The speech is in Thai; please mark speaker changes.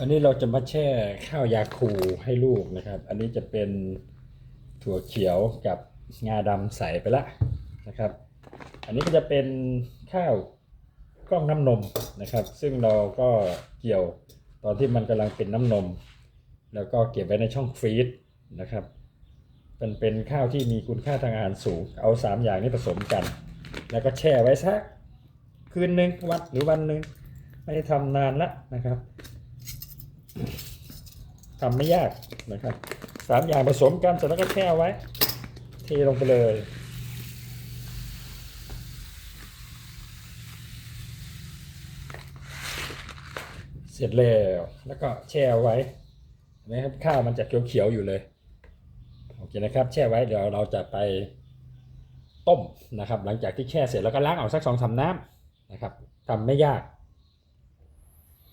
Speaker 1: อันนี้เราจะมาแช่ข้าวยาคูให้ลูกนะครับ อันนี้จะเป็นถั่วเขียวกับงาดำใส่ไปละนะครับ อันนี้ก็จะเป็นข้าวกล้องน้ำนมนะครับ ซึ่งเราก็เกี่ยวตอนที่มันกำลังเป็นน้ำนม แล้วก็เก็บไว้ในช่องฟรีซนะครับมันเป็นข้าวที่มีคุณค่าทางอาหารสูง เอาสามอย่างนี้ผสมกัน แล้วก็แช่ไว้สักคืนหนึ่งวันหรือวันหนึ่งไม่ได้ทำนานละนะครับ ทำไม่ยากนะครับสามอย่างผสมกันเสร็จแล้วก็แช่ไว้ เทลงไปเลย เสร็จแล้วแล้วก็แช่ไว้เห็นไหมครับข้าวมันจะเขียวๆอยู่เลยโอเคนะครับแช่ไว้เดี๋ยวเราจะไปต้มนะครับ หลังจากที่แช่เสร็จแล้วก็ล้างออกสักสองสามน้ำนะครับทำไม่ยาก